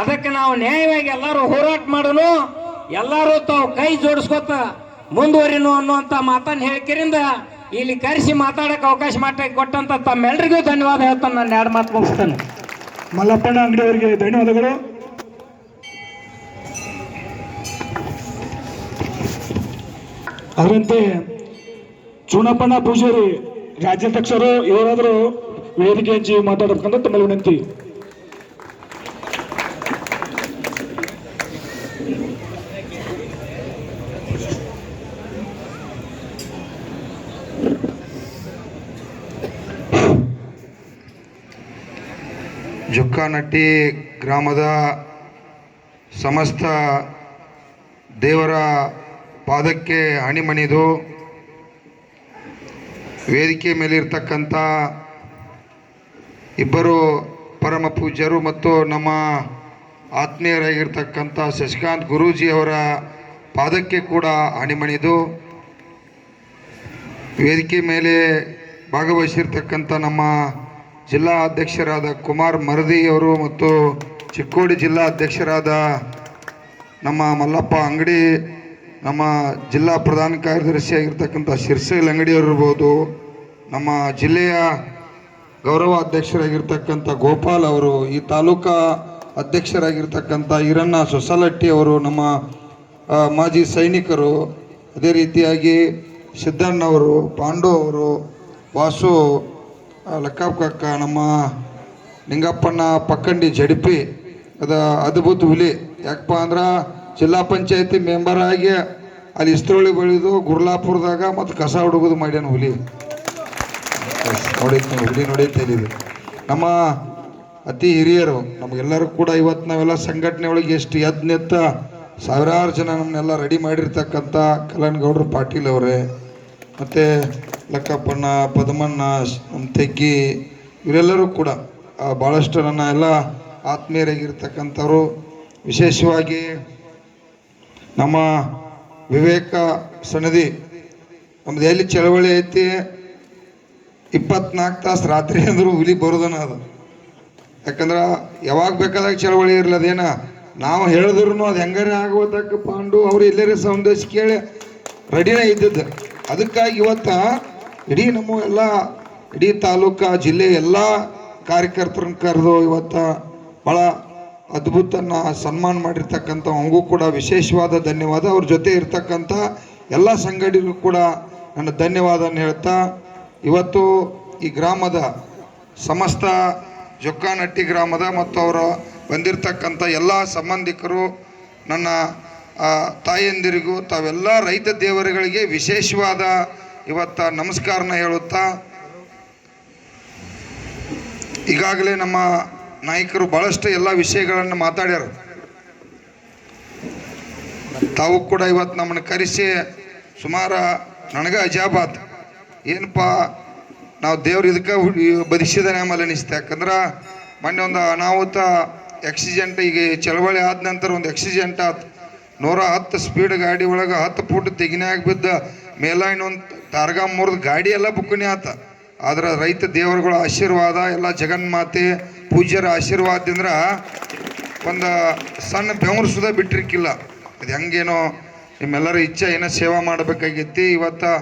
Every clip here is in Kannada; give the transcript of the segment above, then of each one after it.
ಅದಕ್ಕೆ ನಾವು ನ್ಯಾಯವಾಗಿ ಎಲ್ಲರೂ ಹೋರಾಟ ಮಾಡಲು ಎಲ್ಲರೂ ತಾವು ಕೈ ಜೋಡಿಸ್ಕೊತ ಮುಂದುವರಿನು ಅನ್ನುವಂತ ಮಾತನ್ನ ಹೇಳಿಕೆರಿಂದ ಇಲ್ಲಿ ಕರೆಸಿ ಮಾತಾಡಕ್ಕೆ ಅವಕಾಶ ಮಾಡಿ ಕೊಟ್ಟಂತ ತಮ್ಮೆಲ್ಲರಿಗೂ ಧನ್ಯವಾದ ಹೇಳ್ತಾನೆ ನಾನು ಎರಡು ಮಾತು ಮುಗಿಸ್ತೇನೆ. ಮಲ್ಲಪ್ಪಣ್ಣ ಅಂಗಡಿಯವರಿಗೆ ಧನ್ಯವಾದಗಳು. ಅದರಂತೆ ಚೂನಪ್ಪಣ್ಣ ಪೂಜಾರಿ ರಾಜ್ಯಾಧ್ಯಕ್ಷರು ಇವರಾದರೂ ವೇದಿಕೆ ಹಂಚಿ ಮಾತಾಡಬೇಕಂತ ತಮ್ಮಲ್ಲಿ ವಿನಂತಿ. ಜುಕ್ಕಾನಟ್ಟಿ ಗ್ರಾಮದ ಸಮಸ್ತ ದೇವರ ಪಾದಕ್ಕೆ ಹಣಿಮಣಿದು ವೇದಿಕೆ ಮೇಲಿರ್ತಕ್ಕಂಥ ಇಬ್ಬರು ಪರಮ ಪೂಜ್ಯರು ಮತ್ತು ನಮ್ಮ ಆತ್ಮೀಯರಾಗಿರ್ತಕ್ಕಂಥ ಶಶಿಕಾಂತ್ ಗುರೂಜಿಯವರ ಪಾದಕ್ಕೆ ಕೂಡ ಹಣಿಮಣಿದು ವೇದಿಕೆ ಮೇಲೆ ಭಾಗವಹಿಸಿರ್ತಕ್ಕಂಥ ನಮ್ಮ ಜಿಲ್ಲಾ ಅಧ್ಯಕ್ಷರಾದ ಕುಮಾರ್ ಮರದಿ ಅವರು ಮತ್ತು ಚಿಕ್ಕೋಡಿ ಜಿಲ್ಲಾ ಅಧ್ಯಕ್ಷರಾದ ನಮ್ಮ ಮಲ್ಲಪ್ಪ ಅಂಗಡಿ, ನಮ್ಮ ಜಿಲ್ಲಾ ಪ್ರಧಾನ ಕಾರ್ಯದರ್ಶಿಯಾಗಿರ್ತಕ್ಕಂಥ ಶಿರ್ಸೈಲ್ ಅಂಗಡಿಯವರು ಇರ್ಬೋದು, ನಮ್ಮ ಜಿಲ್ಲೆಯ ಗೌರವ ಅಧ್ಯಕ್ಷರಾಗಿರ್ತಕ್ಕಂಥ ಗೋಪಾಲ್ ಅವರು, ಈ ತಾಲೂಕಾ ಅಧ್ಯಕ್ಷರಾಗಿರ್ತಕ್ಕಂಥ ಈರಣ್ಣ ಸೊಸಲಟ್ಟಿ ಅವರು, ನಮ್ಮ ಮಾಜಿ ಸೈನಿಕರು, ಅದೇ ರೀತಿಯಾಗಿ ಸಿದ್ದಣ್ಣವರು, ಪಾಂಡು ಅವರು, ವಾಸು ಆ, ಲಕ್ಕಾಪ್ ಕಕ್ಕ ನಮ್ಮ ನಿಂಗಪ್ಪನ ಪಕ್ಕಂಡಿ ಜಡಿಪಿ ಅದ ಅದ್ಭುತ ಹುಲಿ. ಯಾಕಪ್ಪ ಅಂದ್ರೆ ಜಿಲ್ಲಾ ಪಂಚಾಯತಿ ಮೆಂಬರ್ ಆಗಿ ಅಲ್ಲಿ ಇಸ್ತ್ರೋಳಿ ಬೆಳೆದು ಗುರ್ಲಾಪುರದಾಗ ಮತ್ತು ಕಸ ಹುಡುಗುದು ಮಾಡ್ಯಾನ ಹುಲಿ. ನೋಡೈತೆ ಹುಲಿ ನೋಡೈತೆ ಇಲ್ಲಿ ನಮ್ಮ ಅತಿ ಹಿರಿಯರು ನಮಗೆಲ್ಲರೂ ಕೂಡ ಇವತ್ತು ನಾವೆಲ್ಲ ಸಂಘಟನೆ ಒಳಗೆ ಎಷ್ಟು ಎದ್ದು ನಿತ್ತ ಸಾವಿರಾರು ಜನ ನಮ್ಮನ್ನೆಲ್ಲ ರೆಡಿ ಮಾಡಿರ್ತಕ್ಕಂಥ ಗೌಡ್ರು ಪಾಟೀಲ್ ಅವರೇ. ಮತ್ತು ಲಕ್ಕಪ್ಪಣ್ಣ ಪದ್ಮಣ್ಣ, ತೆಗ್ಗಿ ಇವರೆಲ್ಲರೂ ಕೂಡ ಭಾಳಷ್ಟು ನನ್ನ ಎಲ್ಲ ಆತ್ಮೀಯರಾಗಿರ್ತಕ್ಕಂಥವ್ರು. ವಿಶೇಷವಾಗಿ ನಮ್ಮ ವಿವೇಕ ಸನದಿ ನಮ್ದು ಎಲ್ಲಿ ಚಳವಳಿ ಐತಿ? ಇಪ್ಪತ್ನಾಲ್ಕು ತಾಸು ರಾತ್ರಿ ಅಂದರೂ ಹುಲಿ ಬರೋದನ ಅದು. ಯಾಕಂದ್ರೆ ಯಾವಾಗ ಬೇಕಾದಾಗ ಚಳವಳಿ ಇರಲಿ, ಅದೇನ ನಾವು ಹೇಳಿದ್ರು ಅದು ಹೆಂಗಾರ ಆಗೋದಕ್ಕೆ ಪಾಂಡು, ಅವ್ರು ಎಲ್ಲರೇ ಸಂದೇಶ ಕೇಳಿ ರೆಡಿನೇ ಇದ್ದದ್ದು. ಅದಕ್ಕಾಗಿ ಇವತ್ತ ಇಡೀ ನಮ್ಮ ಎಲ್ಲ, ಇಡೀ ತಾಲೂಕು, ಜಿಲ್ಲೆ ಎಲ್ಲ ಕಾರ್ಯಕರ್ತರನ್ನ ಕರೆದು ಇವತ್ತು ಭಾಳ ಅದ್ಭುತನ ಸನ್ಮಾನ ಮಾಡಿರ್ತಕ್ಕಂಥ ಕೂಡ ವಿಶೇಷವಾದ ಧನ್ಯವಾದ. ಅವ್ರ ಜೊತೆ ಇರ್ತಕ್ಕಂಥ ಎಲ್ಲ ಸಂಘಟನೆಗೂ ಕೂಡ ನನ್ನ ಧನ್ಯವಾದನ ಹೇಳ್ತಾ, ಇವತ್ತು ಈ ಗ್ರಾಮದ ಸಮಸ್ತ ಜೊಕ್ಕಾನಟ್ಟಿ ಗ್ರಾಮದ ಮತ್ತು ಅವರು ಬಂದಿರತಕ್ಕಂಥ ಎಲ್ಲ ಸಂಬಂಧಿಕರು, ನನ್ನ ತಾಯಂದಿರಿಗೂ ತಾವೆಲ್ಲ ರೈತ ದೇವರುಗಳಿಗೆ ವಿಶೇಷವಾದ ಇವತ್ತ ನಮಸ್ಕಾರನ ಹೇಳುತ್ತಾ, ಈಗಾಗಲೇ ನಮ್ಮ ನಾಯಕರು ಭಾಳಷ್ಟು ಎಲ್ಲ ವಿಷಯಗಳನ್ನು ಮಾತಾಡ್ಯಾರ. ತಾವು ಕೂಡ ಇವತ್ತು ನಮ್ಮನ್ನು ಕರೆಸಿ ಸುಮಾರು ನನಗೆ ಅಜಾಬಾತ್. ಏನಪ್ಪ, ನಾವು ದೇವ್ರು ಇದಕ್ಕೆ ಬದಿಸಿದಾನೆ ಆಮೇಲೆ ಅನಿಸ್ತೆ ಯಾಕಂದ್ರೆ ಮೊನ್ನೆ ಒಂದು ಅನಾಹುತ ಆಕ್ಸಿಡೆಂಟ್ ಈಗ ಚಳವಳಿ ಆದ ನಂತರ ಒಂದು ಆಕ್ಸಿಡೆಂಟ್ ಆತು. ನೂರ ಹತ್ತು ಸ್ಪೀಡ್ ಗಾಡಿ ಒಳಗೆ ಹತ್ತು ಫುಟ್ ತೆಗಿನಾಗ ಬಿದ್ದ ಮೇಲಾಯಿನ ಇನ್ನೊಂದು ತಾರ್ಗ ಮುರಿದು ಗಾಡಿ ಎಲ್ಲ ಬುಕ್ಕನೇ ಆತ. ಆದ್ರೆ ರೈತ ದೇವರುಗಳ ಆಶೀರ್ವಾದ, ಎಲ್ಲ ಜಗನ್ಮಾತೆ ಪೂಜ್ಯರ ಆಶೀರ್ವಾದದಿಂದ ಒಂದು ಸಣ್ಣ ಬೆವರು ಸುದ ಬಿಟ್ಟಿರ್ಕಿಲ್ಲ. ಅದು ಹೆಂಗೇನೋ ನಿಮ್ಮೆಲ್ಲರ ಇಚ್ಛೆ ಏನೋ ಸೇವಾ ಮಾಡಬೇಕಾಗೈತಿ. ಇವತ್ತು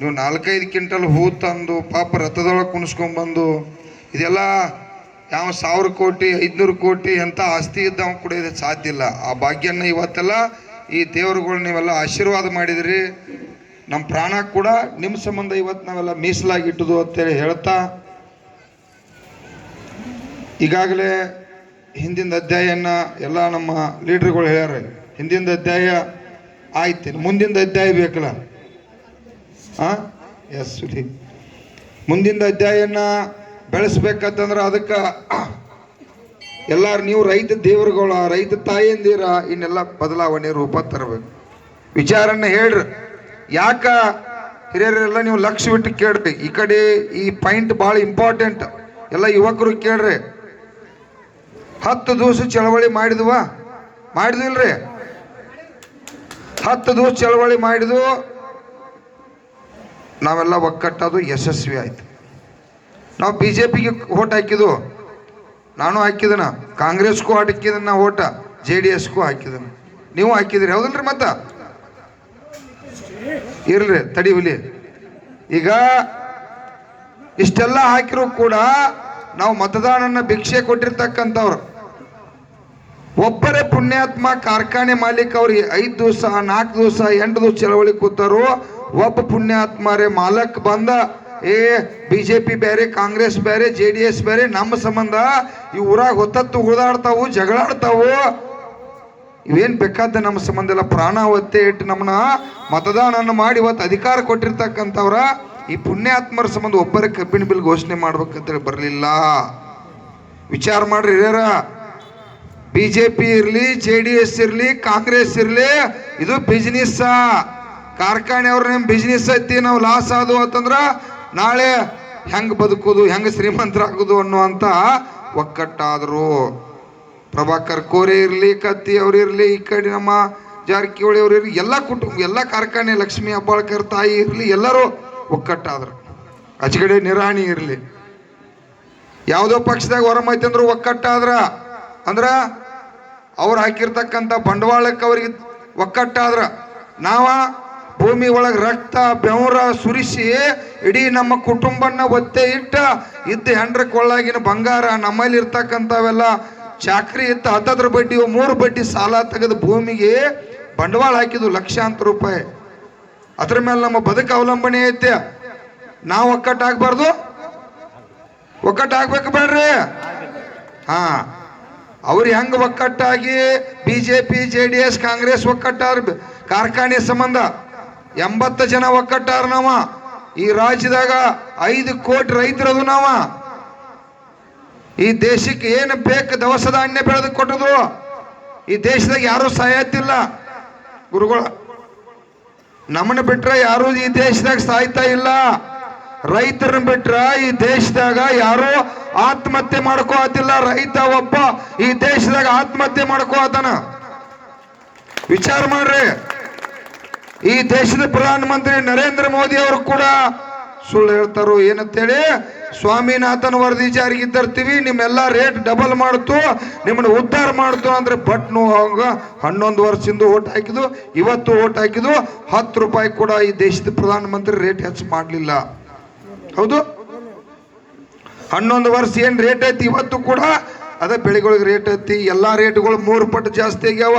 ನೀವು ನಾಲ್ಕೈದು ಕ್ವಿಂಟಲ್ ಹೂ ತಂದು, ಪಾಪ ರಥದೊಳಗೆ ಕುಣಿಸ್ಕೊಂಬಂದು ಇದೆಲ್ಲ ಯಾವ ಸಾವಿರ ಕೋಟಿ, ಐದುನೂರು ಕೋಟಿ ಅಂತ ಆಸ್ತಿ ಇದ್ದವ ಕೂಡ ಇದು ಸಾಧ್ಯ ಇಲ್ಲ. ಆ ಭಾಗ್ಯನ ಇವತ್ತೆಲ್ಲ ಈ ದೇವರುಗಳು ನೀವೆಲ್ಲ ಆಶೀರ್ವಾದ ಮಾಡಿದಿರಿ. ನಮ್ಮ ಪ್ರಾಣ ಕೂಡ ನಿಮ್ಮ ಸಂಬಂಧ ಇವತ್ತು ನಾವೆಲ್ಲ ಮೀಸಲಾಗಿ ಇಟ್ಟದು ಅಂತೇಳಿ ಹೇಳ್ತಾ, ಈಗಾಗಲೇ ಹಿಂದಿನ ಅಧ್ಯಾಯನ ಎಲ್ಲ ನಮ್ಮ ಲೀಡ್ರ್ಗಳು ಹೇಳ್ಯಾರ, ಹಿಂದಿನ ಅಧ್ಯಾಯ ಆಯ್ತು ಮುಂದಿನ ಅಧ್ಯಾಯ ಬೇಕಲ್ಲ? ಹಾಂ ಎಸ್ ಸುಲಿ ಮುಂದಿನ ಅಧ್ಯಾಯನ ಬೆಳೆಸ್ಬೇಕಂತಂದ್ರೆ ಅದಕ್ಕೆ ಎಲ್ಲರೂ ನೀವು ರೈತ ದೇವರುಗಳ, ರೈತ ತಾಯಿಯಂದಿರ ಇನ್ನೆಲ್ಲ ಬದಲಾವಣೆ ರೂಪ ತರಬೇಕು. ವಿಚಾರನ ಹೇಳ್ರಿ. ಯಾಕ ಹಿರಿಯರೆಲ್ಲ ನೀವು ಲಕ್ಷ ಬಿಟ್ಟು ಕೇಳ್ರಿ? ಈ ಕಡೆ ಈ ಪಾಯಿಂಟ್ ಭಾಳ ಇಂಪಾರ್ಟೆಂಟ್. ಎಲ್ಲ ಯುವಕರು ಕೇಳ್ರಿ. ಹತ್ತು ದಿವಸ ಚಳವಳಿ ಮಾಡಿದ್ವ? ಮಾಡಿದಿಲ್ರಿ ಹತ್ತು ದಿವಸ ಚಳವಳಿ ಮಾಡಿದ್ವು. ನಾವೆಲ್ಲ ಒಕ್ಕಟ್ಟದು ಯಶಸ್ವಿ ಆಯ್ತು. ನಾವು ಬಿ ಜೆ ಪಿಗೆ ಓಟ್ ಹಾಕಿದ್ವು. ನಾನು ಹಾಕಿದನ ಕಾಂಗ್ರೆಸ್ಗೂ ಹಾಕಿದನ ಓಟ ಜೆ ಡಿ ಎಸ್ಗೂ ಹಾಕಿದನ ನೀವು ಹಾಕಿದ್ರಿ ಹೌದಲ್ರಿ ಮತ್ತ? ಇರ್ಲಿ, ತಡಿ ಹುಲಿ. ಈಗ ಇಷ್ಟೆಲ್ಲ ಹಾಕಿರೂ ಕೂಡ ನಾವು ಮತದಾನನ ಭಿಕ್ಷೆ ಕೊಟ್ಟಿರ್ತಕ್ಕಂಥವ್ರು. ಒಬ್ಬರೇ ಪುಣ್ಯಾತ್ಮ ಕಾರ್ಖಾನೆ ಮಾಲೀಕ ಅವ್ರಿಗೆ ಐದು ದಿವಸ, ನಾಲ್ಕು ದಿವಸ, ಎಂಟು ದಿವಸ ಚಳವಳಿ ಕೂತಾರು, ಒಬ್ಬ ಪುಣ್ಯಾತ್ಮರೇ ಮಾಲಕ್ ಬಂದ. ಏ, ಬಿಜೆಪಿ ಬೇರೆ ಕಾಂಗ್ರೆಸ್ ಬೇರೆ ಜೆ ಡಿ ಎಸ್ ಬೇರೆ ನಮ್ಮ ಸಂಬಂಧ ಈ ಊರಾಗ ಹೊತ್ತತ್ತು ಉಳಿದಾಡ್ತಾವು, ಜಗಳಾಡ್ತಾವು. ಇವೇನ್ ಬೇಕಾದ ನಮ್ಮ ಸಂಬಂಧ ಎಲ್ಲ ಪ್ರಾಣ ಒತ್ತೆ ಇಟ್ಟು ನಮ್ಮನ್ನ ಮತದಾನ ಮಾಡಿ ಇವತ್ತು ಅಧಿಕಾರ ಕೊಟ್ಟಿರ್ತಕ್ಕಂಥವ್ರ ಈ ಪುಣ್ಯಾತ್ಮರ ಸಂಬಂಧ ಒಬ್ಬರೇ ಕಬ್ಬಿನ ಬಿಲ್ ಘೋಷಣೆ ಮಾಡ್ಬೇಕಂತೇಳಿ ಬರಲಿಲ್ಲ. ವಿಚಾರ ಮಾಡ್ರಿ ಹಿರಿಯರ. ಬಿ ಜೆ ಪಿ ಇರಲಿ, ಜೆ ಡಿ ಎಸ್ ಇರಲಿ, ಕಾಂಗ್ರೆಸ್ ಇರಲಿ, ಇದು ಬಿಸ್ನೆಸ್ ಕಾರ್ಖಾನೆಯವ್ರ ನಿಮ್ಮ ಬಿಸ್ನೆಸ್ ಐತಿ, ನಾವು ಲಾಸ್ ಆದು ಅಂತಂದ್ರೆ ನಾಳೆ ಹೆಂಗ್ ಬದುಕೋದು, ಹೆಂಗ್ ಶ್ರೀಮಂತರಾಗೋದು ಅನ್ನುವಂತ ಒಕ್ಕಟ್ಟಾದ್ರು. ಪ್ರಭಾಕರ್ ಕೋರೆ ಇರಲಿ, ಕತ್ತಿ ಇರಲಿ, ಈ ಕಡೆ ನಮ್ಮ ಜಾರಕಿಹೊಳಿ ಅವ್ರು ಇರಲಿ, ಎಲ್ಲ ಕುಟುಂಬ, ಎಲ್ಲ ಕಾರ್ಖಾನೆ, ಲಕ್ಷ್ಮೀ ಅಬ್ಬಾಳ್ಕರ್ ತಾಯಿ ಇರಲಿ, ಎಲ್ಲರೂ ಒಕ್ಕಟ್ಟಾದ್ರು. ಆಚೆಗಡೆ ನಿರಾಣಿ ಇರಲಿ. ಯಾವುದೋ ಪಕ್ಷದಾಗ ಹೊರಮೈತಿ ಅಂದ್ರೆ ಒಕ್ಕಟ್ಟಾದ್ರ. ಅಂದ್ರ ಅವ್ರು ಹಾಕಿರ್ತಕ್ಕಂಥ ಬಂಡವಾಳಕ್ಕೆ ಅವ್ರಿಗೆ ಒಕ್ಕಟ್ಟಾದ್ರ. ನಾವ ಭೂಮಿ ಒಳಗೆ ರಕ್ತ, ಬೆವರ, ಸುರಿಸಿ ಇಡೀ ನಮ್ಮ ಕುಟುಂಬನ ಒತ್ತೆ ಇಟ್ಟ ಇದ್ದ ಹೆಂಡ್ರ ಕೊಳ್ಳಾಗಿನ ಬಂಗಾರ ನಮ್ಮಲ್ಲಿ ಇರ್ತಕ್ಕಂಥವೆಲ್ಲ ಚಾಕ್ರಿ ಅಂತ ಹತ್ತದ್ರ ಬಡ್ಡಿ ಮೂರು ಬಡ್ಡಿ ಸಾಲ ತೆಗೆದು ಭೂಮಿಗೆ ಬಂಡವಾಳ ಹಾಕಿದ್ವು ಲಕ್ಷಾಂತರ ರೂಪಾಯಿ. ಅದ್ರ ಮೇಲೆ ನಮ್ಮ ಬದುಕು ಅವಲಂಬನೆ ಐತೆ. ನಾವು ಒಕ್ಕಟ್ಟಾಗಬಾರ್ದು ಒಕ್ಕಟ್ಟಾಗ್ಬೇಕು ಬೇಡ್ರಿ? ಹಾ. ಅವ್ರು ಹೆಂಗ್ ಒಕ್ಕಟ್ಟಾಗಿ B J P J D S, Congress ಒಕ್ಕಟ್ಟಾರ? ಕಾರ್ಖಾನೆ ಸಂಬಂಧ. ಎಂಬತ್ತು ಜನ ಒಕ್ಕಟ್ಟಾರ ನಾವ. ಈ ರಾಜ್ಯದಾಗ ಐದು ಕೋಟಿ ರೈತರದು ನಾವ. ಈ ದೇಶಕ್ಕೆ ಏನು ಬೇಕು ದವಸ ಧಾನ್ಯ ಬೆಳೆದು ಕೊಟ್ಟದು, ಈ ದೇಶದಾಗ ಯಾರು ಸಾಯತ್ತಿಲ್ಲ. ಗುರುಗಳ, ನಮ್ಮನ್ನ ಬಿಟ್ರೆ ಯಾರು ಈ ದೇಶದಾಗ ಸಾಯ್ತಾ ಇಲ್ಲ. ರೈತರನ್ನ ಬಿಟ್ರ ಈ ದೇಶದಾಗ ಯಾರು ಆತ್ಮಹತ್ಯೆ ಮಾಡ್ಕೋತಿಲ್ಲ ರೈತ ಒಬ್ಬ ಈ ದೇಶದಾಗ ಆತ್ಮಹತ್ಯೆ ಮಾಡ್ಕೋತಾನ ವಿಚಾರ ಮಾಡ್ರಿ. ಈ ದೇಶದ ಪ್ರಧಾನಮಂತ್ರಿ ನರೇಂದ್ರ ಮೋದಿ ಅವರು ಕೂಡ ಸುಳ್ಳು ಹೇಳ್ತಾರೋ ಏನಂತೇಳಿ ಸ್ವಾಮಿನಾಥನ್ ವರದಿ ಜಾರಿಗೆ ತರ್ತೀವಿ, ನಿಮ್ಮೆಲ್ಲ ರೇಟ್ ಡಬಲ್ ಮಾಡ್ತು, ನಿಮ್ಮನ್ನ ಉದ್ಧಾರ ಮಾಡ್ತು ಅಂದ್ರೆ ಬಟ್ ಅವಾಗ ಹನ್ನೊಂದು ವರ್ಷದಿಂದ ಓಟ್ ಹಾಕಿದ್ದು, ಇವತ್ತು ಓಟ್ ಹಾಕಿದ್ದು ಹತ್ತು ರೂಪಾಯಿ ಕೂಡ ಈ ದೇಶದ ಪ್ರಧಾನಮಂತ್ರಿ ರೇಟ್ ಹೆಚ್ಚು ಮಾಡಲಿಲ್ಲ. ಹೌದು? ಹನ್ನೊಂದು ವರ್ಷ ಏನು ರೇಟ್ ಐತಿ ಇವತ್ತು ಕೂಡ, ಅದೇ ಬೆಳೆಗಳಿಗೆ ರೇಟ್ ಐತಿ, ಎಲ್ಲಾ ರೇಟ್ಗಳು ಮೂರು ಪಟ್ಟು ಜಾಸ್ತಿ ಆಗ್ಯಾವ.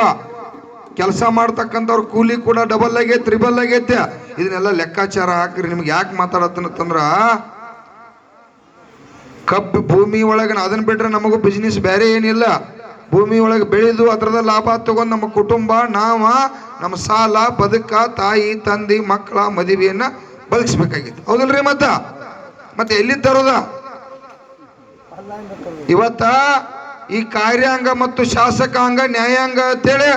ಕೆಲಸ ಮಾಡ್ತಕ್ಕಂಥವ್ರ ಕೂಲಿ ಕೂಡ ಡಬಲ್ ಆಗೈತೆ ತ್ರಿಬಲ್ ಆಗೈತೆ. ಇದನ್ನೆಲ್ಲ ಲೆಕ್ಕಾಚಾರ ಹಾಕ್ರಿ, ನಿಮ್ಗೆ ಯಾಕೆ ಮಾತಾಡತ್ತಂದ್ರ ಕಬ್ಬು ಭೂಮಿ ಒಳಗೆ ಅದನ್ನ ಬಿಟ್ರೆ ನಮಗೂ ಬಿಸ್ನೆಸ್ ಬೇರೆ ಏನಿಲ್ಲ. ಭೂಮಿ ಒಳಗೆ ಬೆಳೆದು ಅದರದ ಲಾಭ ತಗೊಂಡು ನಮ್ಮ ಕುಟುಂಬ, ನಾವ ನಮ್ಮ ಸಾಲ, ಬದುಕ, ತಾಯಿ, ತಂದಿ, ಮಕ್ಕಳ ಮದುವೆಯನ್ನ ಬದುಕಿಸ್ಬೇಕಾಗಿತ್ತು ಹೌದಲ್ರಿ ಮತ್ತ? ಮತ್ತೆ ಎಲ್ಲಿ ತರೋದ ಇವತ್ತ ಈ ಕಾರ್ಯಾಂಗ ಮತ್ತು ಶಾಸಕಾಂಗ, ನ್ಯಾಯಾಂಗ ಅಂತೇಳಿ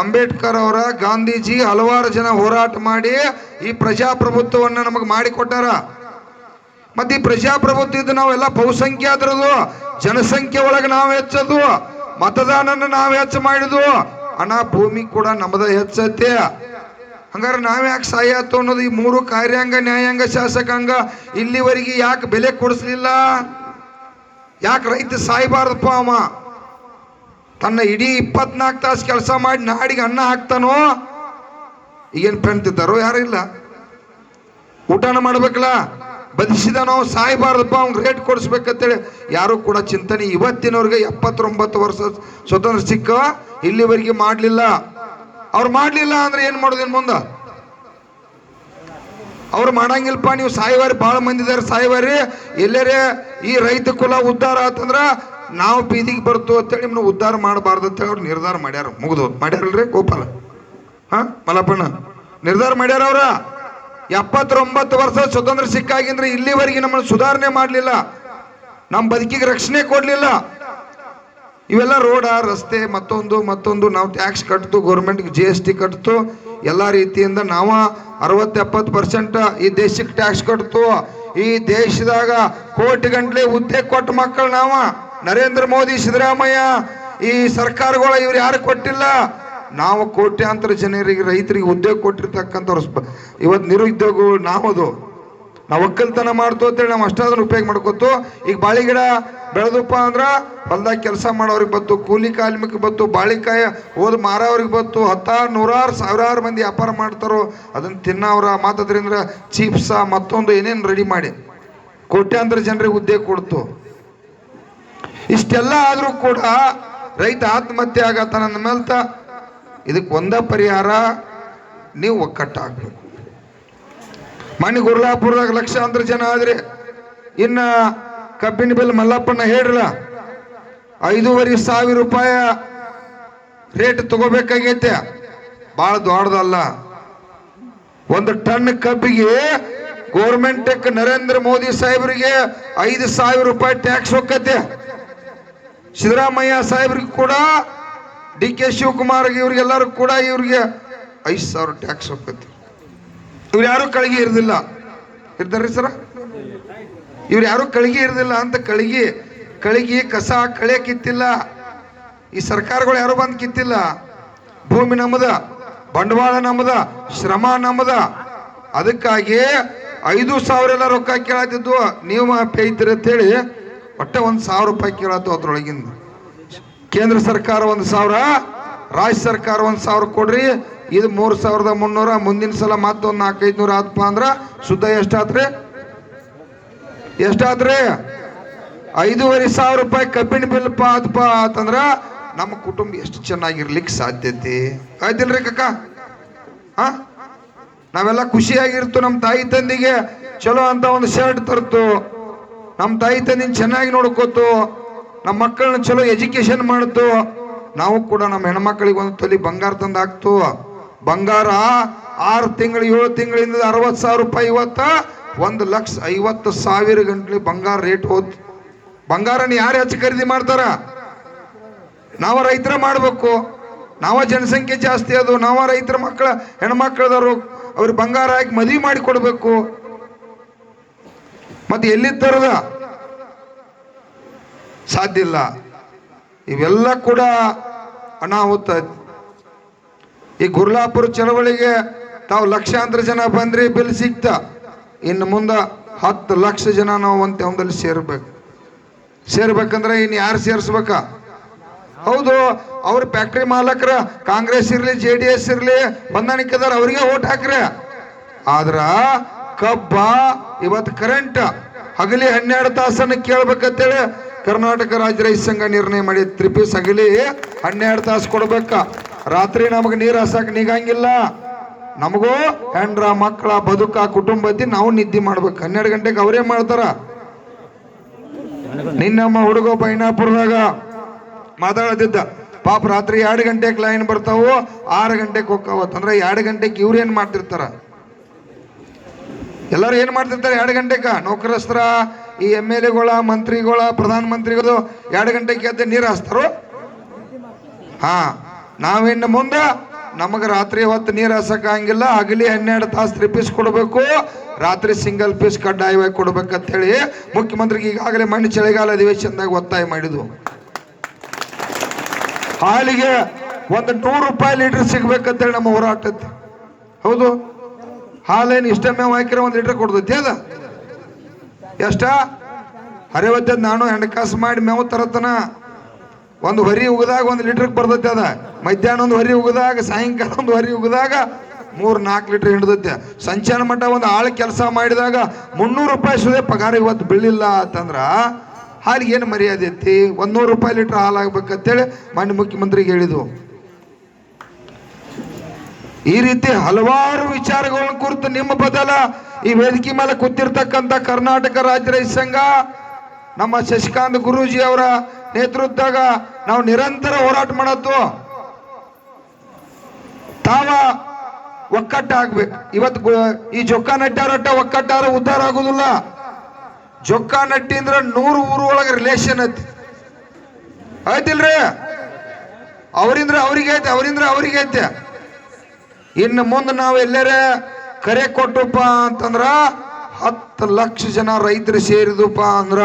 ಅಂಬೇಡ್ಕರ್ ಅವರ ಗಾಂಧೀಜಿ ಹಲವಾರು ಜನ ಹೋರಾಟ ಮಾಡಿ ಈ ಪ್ರಜಾಪ್ರಭುತ್ವವನ್ನ ನಮಗೆ ಮಾಡಿಕೊಟ್ಟಾರ. ಮತ್ತೆ ಈ ಪ್ರಜಾಪ್ರಭುತ್ವ ಇದು ನಾವೆಲ್ಲ ಬಹುಸಂಖ್ಯಾತರದು ಜನಸಂಖ್ಯೆ ಒಳಗೆ ನಾವು ಹೆಚ್ಚದು ಮತದಾನನ ನಾವು ಹೆಚ್ಚು ಮಾಡಿದ್ವು ಹಣ ಭೂಮಿ ಕೂಡ ನಮ್ಮದ ಹೆಚ್ಚತ್ತೆ ಹಂಗಾರೆ ನಾವ್ ಯಾಕೆ ಸಾಯತ್ತು ಅನ್ನೋದು ಈ ಮೂರು ಕಾರ್ಯಾಂಗ, ನ್ಯಾಯಾಂಗ, ಶಾಸಕಾಂಗ ಇಲ್ಲಿವರೆಗೆ ಯಾಕೆ ಬೆಲೆ ಕೊಡಿಸ್ಲಿಲ್ಲ? ಯಾಕೆ ರೈತ ಸಾಯ್ಬಾರ್ದಪ್ಪ ಅವ? ತನ್ನ ಇಡೀ ಇಪ್ಪತ್ನಾಲ್ಕು ತಾಸು ಕೆಲಸ ಮಾಡಿ ನಾಡಿಗೆ ಅನ್ನ ಹಾಕ್ತಾನೋ? ಈಗೇನು ಪೆಣ್ತಿದ್ದಾರೋ ಯಾರು ಇಲ್ಲ. ಊಟನ ಮಾಡ್ಬೇಕಲ್ಲ? ನಾವು ಸಾಯ್ಬಾರ್ದಪ್ಪ ಅವ್ನಿಗೆ ರೇಟ್ ಕೊಡಿಸ್ಬೇಕಂತೇಳಿ. ಯಾರು ಕೂಡ ಚಿಂತನೆ. ಇವತ್ತಿನವ್ರಿಗೆ ಎಪ್ಪತ್ತೊಂಬತ್ತು ವರ್ಷ ಸ್ವತಂತ್ರ ಸಿಕ್ಕ. ಇಲ್ಲಿವರೆಗೆ ಮಾಡಲಿಲ್ಲ. ಅವ್ರು ಮಾಡಲಿಲ್ಲ ಅಂದ್ರೆ ಏನು ಮಾಡೋದೇನು ಮುಂದೆ? ಅವ್ರು ಮಾಡಂಗಿಲ್ಲಪ್ಪ, ನೀವು ಸಾಯಿವಾರಿ ಭಾಳ ಮಂದಿ ಇದ್ದಾರೆ ಸಾಯುವಾರಿ. ಎಲ್ಲರೇ ಈ ರೈತ ಕುಲ ಉದ್ಧಾರ ಆತಂದ್ರ ನಾವು ಬೀದಿಗೆ ಬರ್ತು ಅಂತೇಳಿ ನಿಮ್ಮನ್ನ ಉದ್ಧಾರ ಮಾಡಬಾರ್ದು ಅಂತೇಳಿ ಅವ್ರು ನಿರ್ಧಾರ ಮಾಡ್ಯಾರ. ಮುಗಿದು ಮಾಡ್ಯಾರಲ್ರಿ ಗೋಪಾಲ? ಹಾ ಮಲಪಣ್ಣ ನಿರ್ಧಾರ ಮಾಡ್ಯಾರ ಅವ್ರ? ಎಪ್ಪತ್ತೊಂಬತ್ತು ವರ್ಷ ಸ್ವತಂತ್ರ ಸಿಕ್ಕಾಗಿಂದ್ರೆ ಇಲ್ಲಿವರೆಗೆ ನಮ್ಮನ್ನು ಸುಧಾರಣೆ ಮಾಡಲಿಲ್ಲ. ನಮ್ಮ ಬದುಕಿಗೆ ರಕ್ಷಣೆ ಕೊಡಲಿಲ್ಲ. ಇವೆಲ್ಲ ರೋಡ, ರಸ್ತೆ, ಮತ್ತೊಂದು ಮತ್ತೊಂದು. ನಾವು ಟ್ಯಾಕ್ಸ್ ಕಟ್ತು ಗೌರ್ಮೆಂಟ್ಗೆ ಜಿ ಎಸ್ ಟಿ ಕಟ್ತು. ಎಲ್ಲ ರೀತಿಯಿಂದ ನಾವು ಅರವತ್ತು ಎಪ್ಪತ್ತು ಪರ್ಸೆಂಟ್ ಈ ದೇಶಕ್ಕೆ ಟ್ಯಾಕ್ಸ್ ಕಟ್ತು. ಈ ದೇಶದಾಗ ಕೋಟಿ ಗಂಟ್ಲೆ ಹುದ್ದೆ ಕೊಟ್ಟ ಮಕ್ಕಳು ನಾವು. ನರೇಂದ್ರ ಮೋದಿ ಸಿದ್ದರಾಮಯ್ಯ, ಈ ಸರ್ಕಾರಗಳ ಇವ್ರು ಯಾರು ಕೊಟ್ಟಿಲ್ಲ? ನಾವು ಕೋಟ್ಯಾಂತರ ಜನರಿಗೆ, ರೈತರಿಗೆ ಉದ್ಯೋಗ ಕೊಟ್ಟಿರ್ತಕ್ಕಂಥವ್ರು ಇವತ್ತು ನಿರುದ್ಯೋಗಗಳು ನಾವದು. ನಾವು ಒಕ್ಕಲ್ತನ ಮಾಡ್ತು ಅಂತೇಳಿ ನಾವು ಅಷ್ಟಾದ್ರೂ ಉಪಯೋಗ ಮಾಡ್ಕೊತು. ಈಗ ಬಾಳಿಗಿಡ ಬೆಳೆದಪ್ಪ ಅಂದ್ರೆ ಹೊಲ್ದಾಗ ಕೆಲಸ ಮಾಡೋರಿಗೆ ಬತ್ತು, ಕೂಲಿ ಕಾರ್ಮಿಕ ಬತ್ತು ಬಾಳಿಕಾಯ ಓದ್ ಮಾರೋರಿಗೆ ಬತ್ತು, ಹತ್ತಾರು, ನೂರಾರು, ಸಾವಿರಾರು ಮಂದಿ ವ್ಯಾಪಾರ ಮಾಡ್ತಾರೋ, ಅದನ್ನ ತಿನ್ನವ್ರ ಮಾತದ್ರಿಂದ ಚೀಪ್ಸ ಮತ್ತೊಂದು ಏನೇನು ರೆಡಿ ಮಾಡಿ. ಕೋಟ್ಯಾಂತರ ಜನರಿಗೆ ಉದ್ಯೋಗ ಕೊಡ್ತು. ಇಷ್ಟೆಲ್ಲ ಆದರೂ ಕೂಡ ರೈತ ಆತ್ಮಹತ್ಯೆ ಆಗತ್ತಾನ ಮೇಲ್ತ, ಇದಕ್ಕೆ ಒಂದ ಪರಿಹಾರ, ನೀವು ಒಕ್ಕಟ್ಟಾಗಬೇಕು. ಮನೆ ಗುರ್ಲಾಪುರದಾಗ ಲಕ್ಷಾಂತರ ಜನ ಆದ್ರೆ, ಇನ್ನ ಕಬ್ಬಿನ ಬಿಲ್ ಮಲ್ಲಪ್ಪನ ಹೇಳ್ರಲ್ಲ, ಐದೂವರೆ ಸಾವಿರ ರೂಪಾಯಿ ರೇಟ್ ತಗೋಬೇಕಾಗೈತೆ. ಭಾಳ ದೊಡ್ಡದಲ್ಲ. ಒಂದು ಟನ್ ಕಬ್ಬಿಗೆ ಗೋರ್ಮೆಂಟ್ ನರೇಂದ್ರ ಮೋದಿ ಸಾಹೇಬರಿಗೆ ಐದು ಸಾವಿರ ರೂಪಾಯಿ ಟ್ಯಾಕ್ಸ್ ಹೋಗತ್ತೆ. ಸಿದ್ದರಾಮಯ್ಯ ಸಾಹೇಬ್ರಿಗೆ ಕೂಡ ಡಿ ಕೆ ಶಿವಕುಮಾರ್ ಇವ್ರಿಗೆಲ್ಲರೂ ಕೂಡ ಇವ್ರಿಗೆ ಐದು ಸಾವಿರ ಟ್ಯಾಕ್ಸ್ ಹೋಗ್ತೈತಿ. ಇವ್ರು ಯಾರು ಕಳಿಗೆ ಇರಲಿಲ್ಲ ಇರ್ತಾರ್ರಿ ಸರ? ಇವ್ರು ಯಾರು ಕಳಿಗೆ ಇರಲಿಲ್ಲ ಅಂತ ಕಳಗಿ, ಕಳಿಗೆ ಕಸ ಕಳೆ ಕಿತ್ತಿಲ್ಲ. ಈ ಸರ್ಕಾರಗಳು ಯಾರು ಬಂದು ಕಿತ್ತಿಲ್ಲ. ಭೂಮಿ ನಮ್ಮದ ಬಂಡವಾಳ ನಮ್ಮದ ಶ್ರಮ ನಮ್ಮದ ಅದಕ್ಕಾಗಿ ಐದು ಸಾವಿರ ಎಲ್ಲ ರೊಕ್ಕ ಕೇಳತ್ತಿದ್ದು ನೀವು ಪೇಯ್ತೀರಿ ಅಂತೇಳಿ ಒಟ್ಟೆ ಒಂದು ಸಾವಿರ ರೂಪಾಯಿ ಕೇಳತ್ತು ಅದ್ರೊಳಗಿಂದ. ಕೇಂದ್ರ ಸರ್ಕಾರ ಒಂದು ಸಾವಿರ, ರಾಜ್ಯ ಸರ್ಕಾರ ಒಂದು ಸಾವಿರ ಕೊಡ್ರಿ. ಇದು ಮೂರು ಸಾವಿರದ ಮುನ್ನೂರ, ಮುಂದಿನ ಸಲ ಮತ್ತೊಂದು ನಾಲ್ಕೈದು ನೂರ ಆತಪ್ಪ ಅಂದ್ರೆ ಶುದ್ಧ ಎಷ್ಟಾತ್ರಿ? ಎಷ್ಟಾತ್ರಿ? ಐದೂವರೆ ಸಾವಿರ ರೂಪಾಯಿ ಕಬ್ಬಿಣ ಬಿಲ್ ಆತಪ್ಪ ಅಂತಂದ್ರ ನಮ್ಮ ಕುಟುಂಬ ಎಷ್ಟು ಚೆನ್ನಾಗಿರ್ಲಿಕ್ಕೆ ಸಾಧ್ಯತೆ. ಆಯ್ತಿಲ್ರಿ ಕಕ್ಕ ಹಾ? ನಾವೆಲ್ಲ ಖುಷಿಯಾಗಿರ್ತು ನಮ್ಮ ತಾಯಿ ತಂದಿಗೆ. ಚಲೋ ಅಂತ ಒಂದು ಶರ್ಟ್ ತರ್ತು. ನಮ್ಮ ತಾಯಿ ತಂದಿನ ಚೆನ್ನಾಗಿ ನೋಡ್ಕೋತು ನಮ್ಮ ಮಕ್ಕಳನ್ನ ಚಲೋ ಎಜುಕೇಶನ್ ಮಾಡ್ತು. ನಾವು ಕೂಡ ನಮ್ಮ ಹೆಣ್ಮಕ್ಳಿಗೆ ಒಂದು ತೊಲಿ ಬಂಗಾರ ತಂದು ಹಾಕ್ತು. ಬಂಗಾರ ಆರು ತಿಂಗಳು, ಏಳು ತಿಂಗಳಿಂದ ಅರವತ್ತು ಸಾವಿರ ರೂಪಾಯಿ ಇವತ್ತ ಒಂದು ಲಕ್ಷ ಐವತ್ತು ಸಾವಿರ ಗಂಟ್ಲಿ ಬಂಗಾರ ರೇಟ್ ಹೋದ್ ಬಂಗಾರನ ಯಾರು ಹೆಚ್ಚು ಖರೀದಿ ಮಾಡ್ತಾರ? ನಾವು ರೈತರ ಮಾಡಬೇಕು. ನಾವ ಜನಸಂಖ್ಯೆ ಜಾಸ್ತಿ ಅದು. ನಾವ ರೈತರ ಮಕ್ಕಳ, ಹೆಣ್ಮಕ್ಳದವರು ಅವ್ರಿಗೆ ಬಂಗಾರ ಹಾಕಿ ಮದುವೆ ಮಾಡಿ ಕೊಡ್ಬೇಕು. ಮತ್ತೆ ಎಲ್ಲಿ ತರದ ಸಾಧ್ಯ ಇಲ್ಲ. ಇವೆಲ್ಲ ಕೂಡ ಅನಾಹುತ. ಈ ಗುರ್ಲಾಪುರ ಚಳವಳಿಗೆ ತಾವು ಲಕ್ಷಾಂತರ ಜನ ಬಂದ್ರಿ ಬಿಲ್ ಸಿಕ್ತ ಇನ್ನು ಮುಂದೆ ಹತ್ತು ಲಕ್ಷ ಜನ ನಾವು ಒಂದು ಒಂದಲ್ಲಿ ಸೇರ್ಬೇಕು. ಸೇರ್ಬೇಕಂದ್ರೆ ಇನ್ನು ಯಾರು ಸೇರಿಸ್ಬೇಕ? ಹೌದು, ಅವ್ರ ಫ್ಯಾಕ್ಟ್ರಿ ಮಾಲಕರ ಕಾಂಗ್ರೆಸ್ ಇರಲಿ, ಜೆ ಡಿ ಎಸ್ ಇರ್ಲಿ ಹೊಂದಾಣಿಕೆದಾರ ಅವರಿಗೆ ಓಟ್ ಹಾಕ್ರಿ. ಆದ್ರ ಕಬ್ಬ, ಇವತ್ತು ಕರೆಂಟ್ ಹಗಲಿ ಹನ್ನೆರಡು ತಾಸನ್ನು ಕೇಳ್ಬೇಕಂತೇಳಿ ಕರ್ನಾಟಕ ರಾಜ್ಯ ರೈತ ಸಂಘ ನಿರ್ಣಯ ಮಾಡಿ ತ್ರಿಪೀಸ್ ಹಗಲಿ ಹನ್ನೆರಡು ತಾಸು ಕೊಡ್ಬೇಕ. ರಾತ್ರಿ ನಮಗೆ ನೀರು ಹಸಕ್ ನೀಗಂಗಿಲ್ಲ. ನಮಗೂ ಹೆಂಡ್ರ ಮಕ್ಕಳ ಬದುಕ ಕುಟುಂಬದಿ ನಾವು ನಿದ್ದೆ ಮಾಡ್ಬೇಕು. ಹನ್ನೆರಡು ಗಂಟೆಗೆ ಅವರೇ ಮಾಡ್ತಾರ. ನಿನ್ನಮ್ಮ ಹುಡುಗ ಬೈನಾಪುರದಾಗ ಮಾತಾಡತಿದ್ದ. ಪಾಪ ರಾತ್ರಿ ಎರಡು ಗಂಟೆಗೆ ಲೈನ್ ಬರ್ತಾವು, ಆರು ಗಂಟೆಗೆ ಹೋಗ್ತಾವ ಅಂದ್ರೆ ಎರಡು ಗಂಟೆಗೆ ಇವ್ರು ಏನು ಮಾಡ್ತಿರ್ತಾರ? ಎಲ್ಲರೂ ಏನು ಮಾಡ್ತಿರ್ತಾರೆ? ಎರಡು ಗಂಟೆಗೆ ನೌಕರಸ್ತ್ರ, ಈ ಎಂ ಎಲ್ ಎಗಳ, ಮಂತ್ರಿಗಳ ಪ್ರಧಾನ ಮಂತ್ರಿಗಳು ಎರಡು ಗಂಟೆಗೆ ಎದ್ದು ನೀರು ಹಾಸ್ತಾರೋ? ಹಾ, ನಾವಿನ್ನು ಮುಂದೆ ನಮಗೆ ರಾತ್ರಿ ಹೊತ್ತು ನೀರು ಹಂಗಿಲ್ಲ ಹಗಲಿ ಹನ್ನೆರಡು ತಾಸು ತ್ರೀ ಪೀಸ್ ಕೊಡಬೇಕು. ರಾತ್ರಿ ಸಿಂಗಲ್ ಪೀಸ್ ಕಡ್ಡಾಯವಾಗಿ ಕೊಡ್ಬೇಕಂತ ಹೇಳಿ ಮುಖ್ಯಮಂತ್ರಿಗೆ ಈಗಾಗಲೇ ಮಣ್ಣು ಚಳಿಗಾಲ ಅಧಿವೇಶನದಾಗ ಒತ್ತಾಯ ಮಾಡಿದ್ವು. ಹಾಲಿಗೆ ಒಂದು ನೂರು ರೂಪಾಯಿ ಲೀಟರ್ ಸಿಗ್ಬೇಕಂತೇಳಿ ನಮ್ಮ ಹೋರಾಟ ಹೌದು. ಹಾಲೇನು ಇಷ್ಟೇ ಮೇವು ಹಾಕಿರ ಒಂದು ಲೀಟರ್ ಕೊಡ್ತೈತಿ ಅದ. ಎಷ್ಟ? ಹರಿವತ್ತದ ನಾನು ಹೆಂಡಕಾಸು ಮಾಡಿ ಮೇವು ತರತನ ಒಂದು ಹೊರಿ ಉಗದಾಗ ಒಂದು ಲೀಟ್ರಿಗೆ ಬರ್ತೈತೆ ಅದ. ಮಧ್ಯಾಹ್ನ ಒಂದು ಹೊರಿ ಉಗದಾಗ, ಸಾಯಂಕಾಲ ಒಂದು ಹೊರಿ ಉಗದಾಗ ಮೂರು ನಾಲ್ಕು ಲೀಟರ್ ಹಿಡಿದೈತೆ. ಸಂಚಾನ ಮಟ್ಟ ಒಂದು ಆಳು ಕೆಲಸ ಮಾಡಿದಾಗ ಮುನ್ನೂರು ರೂಪಾಯಿ ಸುದೇ ಪಗಾರ ಇವತ್ತು ಬೀಳಿಲ್ಲ ಅಂತಂದ್ರೆ ಹಾಲಿಗೆ ಏನು ಮರ್ಯಾದೆ ಐತಿ? ಒಂದು ನೂರು ರೂಪಾಯಿ ಲೀಟರ್ ಹಾಲು ಆಗ್ಬೇಕಂತೇಳಿ ಮಾನ್ಯ ಮುಖ್ಯಮಂತ್ರಿಗೆ ಹೇಳಿದ್ವು. ಈ ರೀತಿ ಹಲವಾರು ವಿಚಾರಗಳನ್ನು ಕುರಿತು ನಿಮ್ಮ ಬದಲ ಈ ವೇದಿಕೆ ಮೇಲೆ ಕೂತಿರ್ತಕ್ಕಂಥ ಕರ್ನಾಟಕ ರಾಜ್ಯ ರೈತ ಸಂಘ, ನಮ್ಮ ಶಶಿಕಾಂತ್ ಗುರೂಜಿ ಅವರ ನೇತೃತ್ವದಾಗ ನಾವು ನಿರಂತರ ಹೋರಾಟ ಮಾಡತ್ತು ತಾವ ಒಕ್ಕಟ್ಟಾಗ್ಬೇಕು. ಇವತ್ತು ಈ ಜೊಕ್ಕ ನಟ್ಟಾರಟ್ಟ ಒಕ್ಕಟ್ಟಾರ ಉದ್ಧಾರ ಆಗುದಿಲ್ಲ. ಜೊಕ್ಕ ನಟ್ಟಿ ಅಂದ್ರೆ ನೂರು ಊರು ಒಳಗೆ ರಿಲೇಷನ್ ಐತಿ. ಆಯ್ತಿಲ್ರಿ ಅವರಿಂದ್ರ ಅವ್ರಿಗೆ ಐತೆ ಅವರಿಂದ ಅವ್ರಿಗೆ ಐತೆ ಇನ್ನು ಮುಂದೆ ನಾವು ಎಲ್ಲರ ಕರೆ ಕೊಟ್ಟಪ್ಪ ಅಂತಂದ್ರ ಹತ್ತು ಲಕ್ಷ ಜನ ರೈತರು ಸೇರಿದಪ್ಪ ಅಂದ್ರ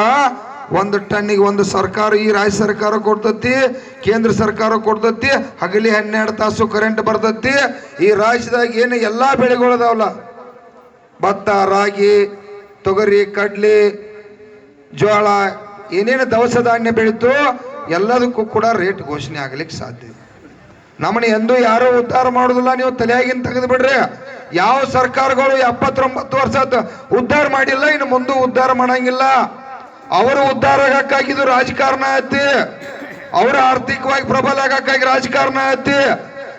ಒಂದು ಟನ್ನಿಗೆ ಒಂದು ಸರ್ಕಾರ, ಈ ರಾಜ್ಯ ಸರ್ಕಾರ ಕೊಡ್ತತಿ, ಕೇಂದ್ರ ಸರ್ಕಾರ ಕೊಡ್ತತಿ, ಹಗಲಿ ಹನ್ನೆರಡು ತಾಸು ಕರೆಂಟ್ ಬರ್ತತಿ ಈ ರಾಜ್ಯದಾಗ ಏನು ಎಲ್ಲಾ ಬೆಳೆಗಳು ಅದಾವಲ್ಲ ಭತ್ತ, ರಾಗಿ, ತೊಗರಿ, ಕಡ್ಲಿ ಜೋಳ ಏನೇನು ದವಸ ಧಾನ್ಯ ಬೆಳೀತು ಎಲ್ಲದಕ್ಕೂ ಕೂಡ ರೇಟ್ ಘೋಷಣೆ ಆಗ್ಲಿಕ್ಕೆ ಸಾಧ್ಯ. ನಮ್ಮನ್ನ ಎಂದೂ ಯಾರು ಉದ್ಧಾರ ಮಾಡುದಿಲ್ಲ ನೀವು ತಲೆಯಾಗಿನ ತೆಗೆದು ಬಿಡ್ರಿ ಯಾವ ಸರ್ಕಾರಗಳು ಎಪ್ಪತ್ತೊಂಬತ್ತು ವರ್ಷ ಉದ್ಧಾರ ಮಾಡಿಲ್ಲ, ಇನ್ನು ಮುಂದೆ ಉದ್ಧಾರ ಮಾಡಂಗಿಲ್ಲ. ಅವರು ಉದ್ಧಾರ ಆಗಕ್ಕಾಗಿದ್ದು ರಾಜಕಾರಣ ಐತಿ ಅವರ ಆರ್ಥಿಕವಾಗಿ ಪ್ರಬಲ ಆಗಕ್ಕಾಗಿ ರಾಜಕಾರಣ ಐತಿ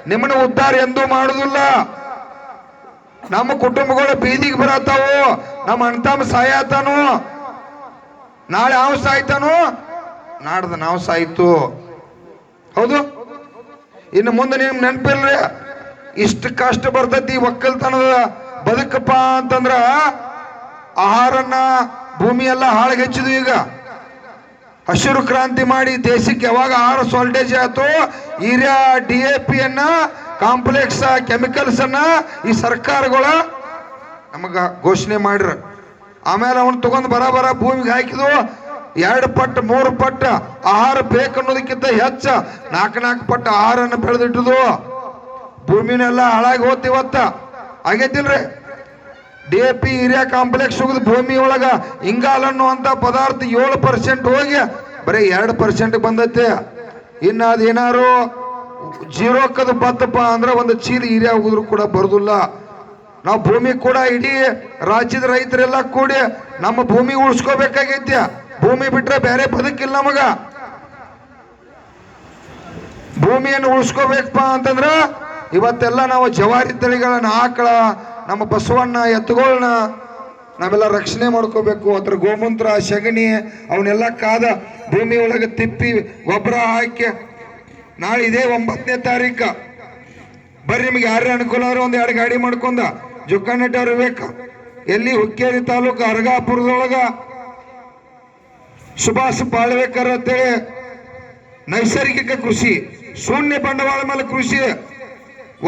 ನಿಮ್ಮನ್ನ ಉದ್ಧಾರ ಎಂದೂ ಮಾಡುದಿಲ್ಲ ನಮ್ಮ ಕುಟುಂಬಗಳು ಬೀದಿಗೆ ಬರತ್ತಾವು. ನಮ್ಮ ಅಣ್ತಮ್ಮ ಸಾಯತಾನು. ನಾಳೆ ಅವ್ ಸಾಯ್ತಾನು. ನಾಡ್ದು ನಾವು ಸಾಯ್ತು. ಹೌದು? ಇನ್ನು ಮುಂದೆ ನಿಮ್ ನೆನಪಿಲ್ರಿ ಇಷ್ಟು ಕಷ್ಟ ಬರ್ತೈತಿ ಒಕ್ಕಲ್ತನದ ಬದುಕಪ್ಪ ಅಂತಂದ್ರ ಆಹಾರನ್ನ ಭೂಮಿ ಎಲ್ಲ ಹಾಳಗೆಚ್ಚಿದ್ವು ಈಗ. ಹಸಿರು ಕ್ರಾಂತಿ ಮಾಡಿ ದೇಶಕ್ಕೆ ಯಾವಾಗ ಆಹಾರ ಸಾಲ್ಟೇಜ್ ಆಯ್ತು, ಯೂರಿಯಾ, ಡಿ ಎ ಪಿ ಅನ್ನ, ಕಾಂಪ್ಲೆಕ್ಸ್, ಕೆಮಿಕಲ್ಸ್ ಅನ್ನ ಈ ಸರ್ಕಾರಗಳ ನಮಗ ಘೋಷಣೆ ಮಾಡ್ರ. ಆಮೇಲೆ ಅವನ್ ತಗೊಂಡ್ ಬರ ಬರ ಭೂಮಿಗೆ ಹಾಕಿದ್ವು ಎರಡು ಪಟ್ಟು, ಮೂರು ಪಟ್ಟು, ಆಹಾರ ಬೇಕನ್ನೋದಕ್ಕಿಂತ ಹೆಚ್ಚ ನಾಲ್ಕು ನಾಲ್ಕು ಪಟ್ಟು ಆಹಾರನ ಬೆಳೆದಿಟ್ಟದು. ಭೂಮಿನೆಲ್ಲ ಹಾಳಾಗಿ ಹೋತಿವತ್ತ ಆಗೈತಿಲ್ರಿ? ಡಿ ಎ ಪಿ ಹಿರಿಯ ಕಾಂಪ್ಲೆಕ್ಸ್ ಹೋಗುದು ಭೂಮಿ ಒಳಗ ಇಂಗಾಲ ಅನ್ನುವಂತ ಪದಾರ್ಥ ಏಳು ಪರ್ಸೆಂಟ್ ಹೋಗಿ ಬರೀ ಎರಡು ಪರ್ಸೆಂಟ್ ಬಂದೈತೆ. ಇನ್ನು ಅದೇನಾರು ಜೀರೋಕ್ಕದು ಬತ್ತಪ್ಪ ಅಂದ್ರೆ ಒಂದು ಚೀಲ ಹಿರಿಯ ಹೋಗಿದ್ರು ಕೂಡ ಬರುದಿಲ್ಲ. ನಾವು ಭೂಮಿ ಕೂಡ ಇಡೀ ರಾಜ್ಯದ ರೈತರೆಲ್ಲ ಕೂಡಿ ನಮ್ಮ ಭೂಮಿ ಉಳಿಸ್ಕೋಬೇಕಾಗೈತೆ. ಭೂಮಿ ಬಿಟ್ರೆ ಬೇರೆ ಬದುಕಿಲ್ಲ ನಮಗ. ಭೂಮಿಯನ್ನು ಉಳಿಸ್ಕೋಬೇಕಪ್ಪ ಅಂತಂದ್ರ ಇವತ್ತೆಲ್ಲ ನಾವು ಜವಾರಿ ತಳಿಗಳನ್ನ ಆಕಳ ನಮ್ಮ ಬಸವಣ್ಣ ಎತ್ತುಗಳನ್ನ ನಾವೆಲ್ಲ ರಕ್ಷಣೆ ಮಾಡ್ಕೋಬೇಕು. ಅದ್ರ ಗೋಮೂತ್ರ, ಸಗಣಿ, ಅವನ್ನೆಲ್ಲ ಕಾದ ಭೂಮಿ ಒಳಗೆ ತಿಪ್ಪಿ ಗೊಬ್ಬರ ಹಾಕಿ. ನಾಳೆ ಇದೇ ಒಂಬತ್ತನೇ ತಾರೀಕು. ಬರ್ರಿ ನಿಮಗೆ ಯಾರೇ ಅನುಕೂಲ ಆದ್ರೆ ಒಂದು ಎರಡು ಗಾಡಿ ಮಾಡ್ಕೊಂಡ. ಜುಕ್ಕನಟ್ಟಿ ಅವ್ರು ಬೇಕು ಎಲ್ಲಿ ಹುಕ್ಕೇರಿ ತಾಲೂಕು ಅರಗಾಪುರದೊಳಗ ಸುಭಾಷ್ ಬಾಳ್ವೇಕರ್ ಅಂತೇಳಿ ನೈಸರ್ಗಿಕ ಕೃಷಿ, ಶೂನ್ಯ ಬಂಡವಾಳ ಮೇಲೆ ಕೃಷಿ.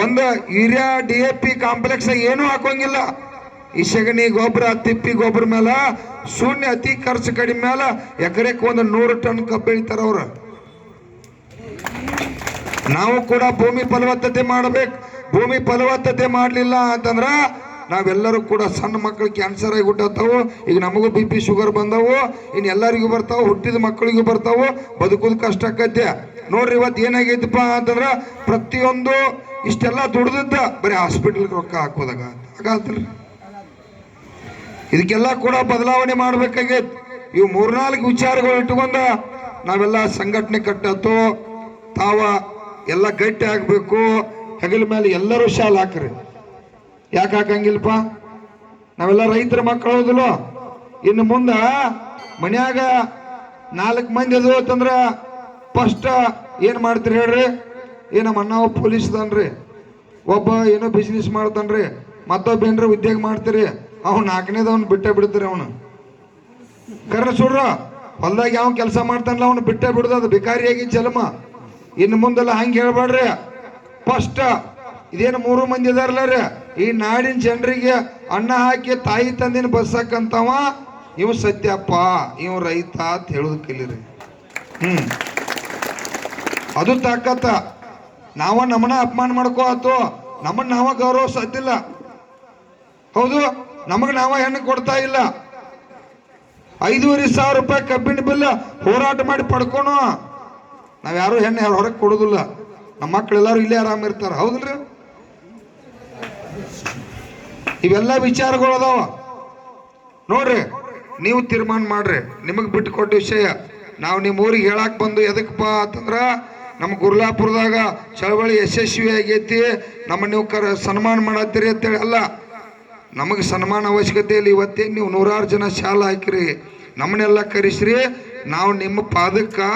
ಒಂದು urea, D A P complex ಏನೂ ಹಾಕೋಂಗಿಲ್ಲ. ಈ ಸಗಣಿ ಗೊಬ್ಬರ, ತಿಪ್ಪಿ ಗೊಬ್ಬರ ಮೇಲೆ, ಶೂನ್ಯ ಅತಿ ಖರ್ಚು ಕಡಿಮೆ ಮೇಲೆ ಎಕರೆಕ್ ಒಂದು ನೂರು ಟನ್ ಕಬ್ಬು ಬೆಳಿತಾರ ಅವರು. ನಾವು ಕೂಡ ಭೂಮಿ ಫಲವತ್ತತೆ ಮಾಡಬೇಕು. ಭೂಮಿ ಫಲವತ್ತತೆ ಮಾಡಲಿಲ್ಲ ಅಂತಂದ್ರ ನಾವೆಲ್ಲರೂ ಕೂಡ ಸಣ್ಣ ಮಕ್ಕಳು ಕ್ಯಾನ್ಸರ್ ಆಗಿ ಹುಟ್ಟತ್ತವು ಈಗ ನಮಗೂ ಬಿ ಪಿ ಶುಗರ್ ಬಂದವು, ಇನ್ನು ಎಲ್ಲರಿಗೂ ಬರ್ತಾವೆ, ಹುಟ್ಟಿದ ಮಕ್ಕಳಿಗೂ ಬರ್ತಾವೆ, ಬದುಕೋದು ಕಷ್ಟ ಆಕೈತೆ ನೋಡ್ರಿ ಇವತ್ತು ಏನಾಗೈತಪ್ಪ ಅಂತಂದ್ರೆ ಪ್ರತಿಯೊಂದು ಇಷ್ಟೆಲ್ಲ ದುಡ್ದಿದ್ದ ಬರೀ ಹಾಸ್ಪಿಟ್ಲಿಗೆ ರೊಕ್ಕ ಹಾಕೋದಾಗ ಹಾಗಾತಿಲ್ರಿ ಇದಕ್ಕೆಲ್ಲ ಕೂಡ ಬದಲಾವಣೆ ಮಾಡ್ಬೇಕಾಗೈತಿ. ಇವು ಮೂರ್ನಾಲ್ಕು ವಿಚಾರಗಳು ಇಟ್ಟುಕೊಂಡ ನಾವೆಲ್ಲ ಸಂಘಟನೆ ಕಟ್ಟತ್ತು, ತಾವ ಎಲ್ಲ ಗಟ್ಟಿ ಆಗಬೇಕು, ಹೆಗಲ ಮೇಲೆ ಎಲ್ಲರೂ ಶಾಲೆ ಹಾಕ್ರಿ. ಯಾಕೆ ಹಾಕಂಗಿಲ್ಲಪ್ಪ? ನಾವೆಲ್ಲ ರೈತರ ಮಕ್ಕಳು ಹೌದಿಲ್ಲ? ಇನ್ನು ಮುಂದ ಮನ್ಯಾಗ ನಾಲ್ಕು ಮಂದಿ ಅದು ಅಂತಂದ್ರ ಫಸ್ಟ್ ಏನು ಮಾಡ್ತೀರಿ ಹೇಳ್ರಿ? ಏನು ನಮ್ಮ ಅಣ್ಣ ಒಬ್ಬ ಪೊಲೀಸ್ ತನ್ರಿ ಒಬ್ಬ ಏನೋ ಬಿಸ್ನೆಸ್ ಮಾಡ್ತಾನ್ರಿ. ಮತ್ತೊಬ್ಬ ಏನ್ರ ಉದ್ಯೋಗ ಮಾಡ್ತೀರಿ. ಅವ್ನು ನಾಲ್ಕನೇದವ್ನು ಬಿಟ್ಟೆ ಬಿಡ್ತೀರಿ ಅವನು. ಕರ್ನ ಸುಡ್ರ ಹೊಲ್ದಾಗ ಯಾವ ಕೆಲಸ ಮಾಡ್ತಾನಲ್ಲ ಅವನು ಬಿಟ್ಟೆ ಬಿಡುದು? ಅದು ಭಿಕಾರಿಯಾಗಿ ಜನ್ಮ ಇನ್ನು ಮುಂದೆಲ್ಲ ಹಂಗೆ ಹೇಳ್ಬೇಡ್ರಿ ಫಸ್ಟ್ ಇದೇನು ಮೂರು ಮಂದಿ ಇದಾರಲ್ಲ ರೀ? ಈ ನಾಡಿನ ಜನರಿಗೆ ಅನ್ನ ಹಾಕಿ ತಾಯಿ ತಂದಿನ ಬಸ್ಸಕ್ಕಂತವ ಇವ್ ಸತ್ಯಪ್ಪ, ಇವ್ ರೈತ ಅಂತ ಹೇಳುದು ಕಲೀರಿ ಹ್ಮ್. ಅದು ತಾಕತ್ತ. ನಾವ ನಮ್ಮನ್ನ ಅಪಮಾನ ಮಾಡ್ಕೋ ಆತು ನಮ್ಮನ್ನ ನಾವ ಗೌರವ ಸಾಧ್ಯಿಲ್ಲ ಹೌದು, ನಮಗ್ ನಾವ ಹೆಣ್ಣು ಕೊಡ್ತಾ ಇಲ್ಲ. ಐದೂವರೆ ಸಾವಿರ ರೂಪಾಯಿ ಕಬ್ಬಿನ ಬಿಲ್ ಹೋರಾಟ ಮಾಡಿ ಪಡ್ಕೊನು ನಾವ್ ಯಾರು ಹೆಣ್ಣು ಯಾರು ಹೊರಗೆ ಕೊಡೋದಿಲ್ಲ. ನಮ್ಮ ಮಕ್ಕಳೆಲ್ಲರೂ ಇಲ್ಲೇ ಆರಾಮ ಇರ್ತಾರ ಹೌದಿಲ್ರಿ? ಇವೆಲ್ಲ ವಿಚಾರಗಳು ಅದಾವ. ನೋಡ್ರಿ, ನೀವು ತೀರ್ಮಾನ ಮಾಡ್ರಿ. ನಿಮಗೆ ಬಿಟ್ಟು ಕೊಟ್ಟ ವಿಷಯ. ನಾವು ನಿಮ್ಮ ಊರಿಗೆ ಹೇಳಕ್ ಬಂದು ಎದಕ್ಕಪ್ಪ ಅಂತಂದ್ರೆ, ನಮ್ಮ ಗುರ್ಲಾಪುರದಾಗ ಚಳವಳಿ ಯಶಸ್ವಿ ಆಗೈತಿ. ನಮ್ಮ ನೀವು ಕರ ಸನ್ಮಾನ ಮಾಡತ್ತೀರಿ ಅಂತೇಳಿ ಅಲ್ಲ. ನಮಗೆ ಸನ್ಮಾನ ಅವಶ್ಯಕತೆ ಇಲ್ಲ. ಇವತ್ತೇ ನೀವು ನೂರಾರು ಜನ ಶಾಲೆ ಹಾಕಿರಿ. ನಮ್ಮನ್ನೆಲ್ಲ ಕರೆಸ್ರಿ. ನಾವು ನಿಮ್ಮ ಪಾದಕ್ಕೆ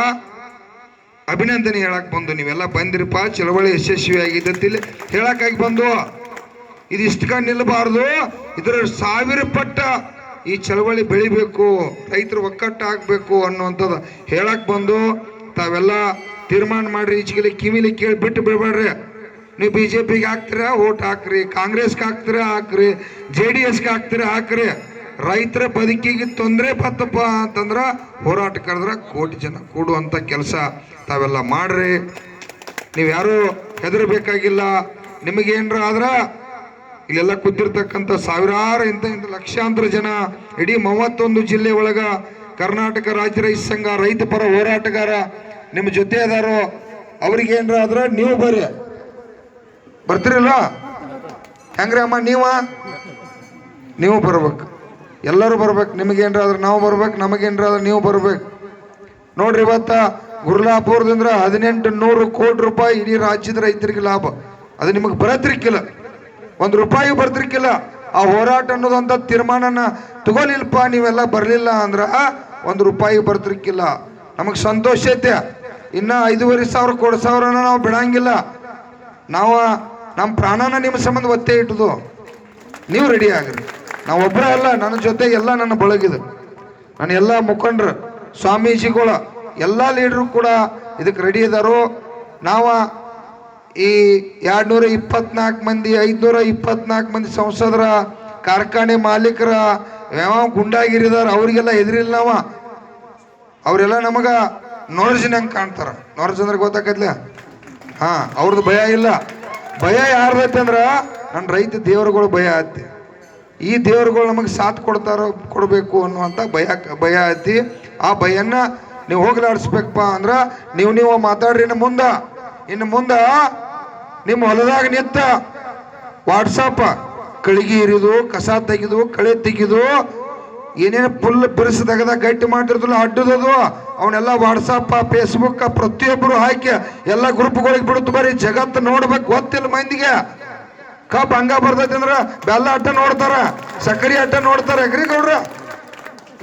ಅಭಿನಂದನೆ ಹೇಳಕ್ ಬಂದು ನೀವೆಲ್ಲ ಬಂದಿರಪ್ಪ. ಚಳವಳಿ ಯಶಸ್ವಿ ಆಗಿದೆ ಅಂತೇಳಿ ಹೇಳಕ್ಕಾಗಿ ಬಂದು. ಇದು ಇಷ್ಟಕ ನಿಲ್ಲಬಾರ್ದು. ಇದರ ಸಾವಿರ ಪಟ್ಟ ಈ ಚಳವಳಿ ಬೆಳಿಬೇಕು, ರೈತರು ಒಕ್ಕಟ್ಟು ಆಗ್ಬೇಕು ಅನ್ನುವಂಥದ್ದು ಹೇಳಕ್ ಬಂದು ತಾವೆಲ್ಲ ತೀರ್ಮಾನ ಮಾಡ್ರಿ ಈಚೆಗೆ ಕಿವಿಲಿ ಕೇಳಿ ಬಿಟ್ಟು ಬಿಡಬೇಡ್ರಿ. ನೀವು ಬಿ ಜೆ ಪಿಗೆ ಹಾಕ್ತೀರಾ ಓಟ್ ಹಾಕ್ರಿ, ಕಾಂಗ್ರೆಸ್ಗೆ ಹಾಕ್ತೀರಾ, ಹಾಕ್ರಿ, ಜೆ ಡಿ ಎಸ್ಗೆ ಹಾಕ್ತೀರಾ, ಹಾಕ್ರಿ. ರೈತರ ಬದುಕಿಗೆ ತೊಂದರೆ ಬತ್ತಪ್ಪ ಅಂತಂದ್ರೆ ಹೋರಾಟ ಕರೆದ್ರ ಕೋಟಿ ಜನ ಕೂಡುವಂಥ ಕೆಲಸ ತಾವೆಲ್ಲ ಮಾಡ್ರಿ. ನೀವು ಯಾರು ಹೆದರಬೇಕಾಗಿಲ್ಲ. ನಿಮಗೇನ್ರ ಆದ್ರ ಇಲ್ಲೆಲ್ಲ ಕೂತಿರ್ತಕ್ಕಂಥ ಸಾವಿರಾರು ಇಂಥ ಇಂಥ ಲಕ್ಷಾಂತರ ಜನ ಇಡೀ ಮೂವತ್ತೊಂದು ಜಿಲ್ಲೆ ಒಳಗ ಕರ್ನಾಟಕ ರಾಜ್ಯ ರೈತ ಸಂಘ, ರೈತ ಪರ ಹೋರಾಟಗಾರ, ನಿಮ್ಮ ಜೊತೆ ಅದಾರೋ ಅವ್ರಿಗೆ ಏನ್ರ ಆದ್ರೆ ನೀವು ಬರ್ರಿ. ಬರ್ತಿರಲ್ಲ? ಹೆಂಗ್ರಿ ಅಮ್ಮ ನೀವ? ನೀವು ಬರ್ಬೇಕು. ಎಲ್ಲರೂ ಬರ್ಬೇಕು. ನಿಮಗೇನ್ರ ಆದ್ರೆ ನಾವು ಬರ್ಬೇಕು. ನಮಗೇನ್ರ ಆದ್ರೆ ನೀವು ಬರ್ಬೇಕು. ನೋಡ್ರಿ ಇವತ್ತ ಗುರ್ಲಾಪುರದಿಂದ ಹದಿನೆಂಟು ನೂರು ಕೋಟಿ ರೂಪಾಯಿ ಇಡೀ ರಾಜ್ಯದ ರೈತರಿಗೆ ಲಾಭ. ಅದು ನಿಮಗೆ ಬರತ್ರಿಕ್ಕಿಲ್ಲ. ಒಂದು ರೂಪಾಯಿ ಬರ್ತಿರ್ಕಿಲ್ಲ ಆ ಹೋರಾಟ ಅನ್ನೋದಂತ ತೀರ್ಮಾನನ ತಗೋಲಿಲ್ಪ, ನೀವೆಲ್ಲ ಬರಲಿಲ್ಲ ಅಂದ್ರ ಒಂದು ರೂಪಾಯಿ ಬರ್ತಿರ್ಕಿಲ್ಲ ನಮಗೆ ಸಂತೋಷ ಐತೆ. ಇನ್ನ ಐದೂವರೆ ಸಾವಿರ ಕೋಟಿ ಸಾವಿರನ ನಾವು ಬಿಡಂಗಿಲ್ಲ. ನಾವು ನಮ್ಮ ಪ್ರಾಣನ ನಿಮ್ಮ ಸಂಬಂಧ ಒತ್ತೆ ಇಟ್ಟದು. ನೀವು ರೆಡಿ ಆಗ್ರಿ. ನಾವು ಒಬ್ಬರ ಅಲ್ಲ, ನನ್ನ ಜೊತೆ ಎಲ್ಲ ನನ್ನ ಬಳಗಿದ ನನ್ನ ಎಲ್ಲ ಮುಖಂಡರು, ಸ್ವಾಮೀಜಿಗಳು, ಎಲ್ಲ ಲೀಡ್ರು ಕೂಡ ಇದಕ್ಕೆ ರೆಡಿ ಇದ್ದಾರೋ ನಾವು ಈ ಎರಡ್ನೂರ ಇಪ್ಪತ್ನಾಲ್ಕು ಮಂದಿ, ಐದ್ನೂರ ಇಪ್ಪತ್ನಾಲ್ಕು ಮಂದಿ ಸಂಸದರ, ಕಾರ್ಖಾನೆ ಮಾಲೀಕರ ಯಾವ ಗುಂಡಾಗಿರಿದಾರ ಅವರಿಗೆಲ್ಲ ಎದುರಿಲ್ಲ ನಾವ. ಅವರೆಲ್ಲ ನಮಗ ನೊರಜಿನಂಗೆ ಕಾಣ್ತಾರ? ನೊರಜ್ ಅಂದ್ರೆ ಹಾ ಅವ್ರದ್ದು ಭಯ ಇಲ್ಲ. ಭಯ ಯಾರ್ದೈತೆ ಅಂದ್ರ ನನ್ನ ರೈತ ದೇವರುಗಳು ಭಯ ಐತಿ ಈ ದೇವರುಗಳು ನಮಗೆ ಸಾಥ್ ಕೊಡ್ತಾರೋ, ಕೊಡಬೇಕು ಅನ್ನುವಂಥ ಭಯ ಭಯ ಐತಿ ಆ ಭಯನ್ನ ನೀವು ಹೋಗ್ಲಾಡಿಸ್ಬೇಕಪ್ಪ ಅಂದ್ರೆ ನೀವು ನೀವು ಮಾತಾಡ್ರಿ ಇನ್ನು ಮುಂದ. ಇನ್ನು ಮುಂದ ನಿಮ್ಮ ಹೊಲದಾಗ ನಿಂತ ವಾಟ್ಸಪ್ ಕಳಿಗೆ ಇರಿದು, ಕಸ ತೆಗೆದು, ಕಳೆ ತೆಗೆದು, ಏನೇನು ಫುಲ್ ಬಿರುಸು ತೆಗೆದ ಗಟ್ಟಿ ಮಾಡಿರ್ತಲ್ಲ ಅಡ್ಡದದು, ಅವನ್ನೆಲ್ಲ ವಾಟ್ಸಪ್ ಫೇಸ್ಬುಕ್ ಪ್ರತಿಯೊಬ್ಬರು ಹಾಕಿ ಎಲ್ಲ ಗ್ರೂಪ್ಗಳಿಗೆ ಬಿಡುತ್ತೆ ಬರೀ ಜಗತ್ತು ನೋಡ್ಬೇಕು, ಗೊತ್ತಿಲ್ಲ ಮಂದಿಗೆ. ಕಪ್ ಹಂಗ ಬರ್ತೈತಿ ಅಂದ್ರ ಬೆಲ್ಲ ಅಟ್ಟ ನೋಡ್ತಾರ, ಸಕ್ಕರೆ ಅಟ್ಟ ನೋಡ್ತಾರ ಅಗ್ರಿ ಗೌಡ್ರ?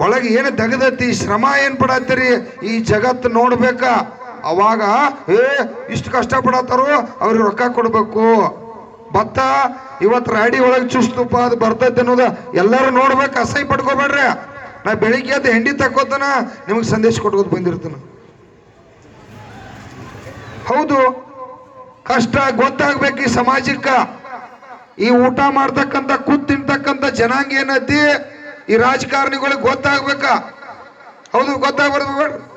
ಒಳಗೆ ಏನು ತೆಗದೈತಿ, ಶ್ರಮ ಏನು ಪಡತ್ತೀರಿ? ಈ ಜಗತ್ತು ನೋಡ್ಬೇಕ? ಅವಾಗ, ಏ, ಇಷ್ಟು ಕಷ್ಟ ಪಡತ್ತಾರೋ ಅವ್ರಿಗೆ ರೊಕ್ಕ ಕೊಡ್ಬೇಕು. ಭತ್ತ ಇವತ್ತು ರಾಡಿ ಒಳಗೆ ಚುಸ್ತುಪ್ಪ ಅದು ಬರ್ತೈತೆ ಅನ್ನೋದು ಎಲ್ಲರೂ ನೋಡ್ಬೇಕು, ಅಸಹ್ಯ ಪಡ್ಕೋಬೇಡ್ರಿ. ನಾ ಬೆಳಿಗ್ಗೆ ಎದ್ದು ಹೆಂಡಿ ತಕ್ಕೋತನ, ನಿಮಗೆ ಸಂದೇಶ ಕೊಟ್ಕೋತ ಬಂದಿರ್ತಾನ. ಹೌದು, ಕಷ್ಟ ಗೊತ್ತಾಗ್ಬೇಕು ಈ ಸಮಾಜಕ್ಕೆ. ಈ ಊಟ ಮಾಡ್ತಕ್ಕಂಥ, ಕೂತ್ ತಿಂತಕ್ಕಂಥ ಜನಾಂಗ ಏನೈತಿ? ಈ ರಾಜಕಾರಣಿಗಳಿಗೆ ಗೊತ್ತಾಗ್ಬೇಕ? ಹೌದು ಗೊತ್ತಾಗ್ಬಾರ್ದು.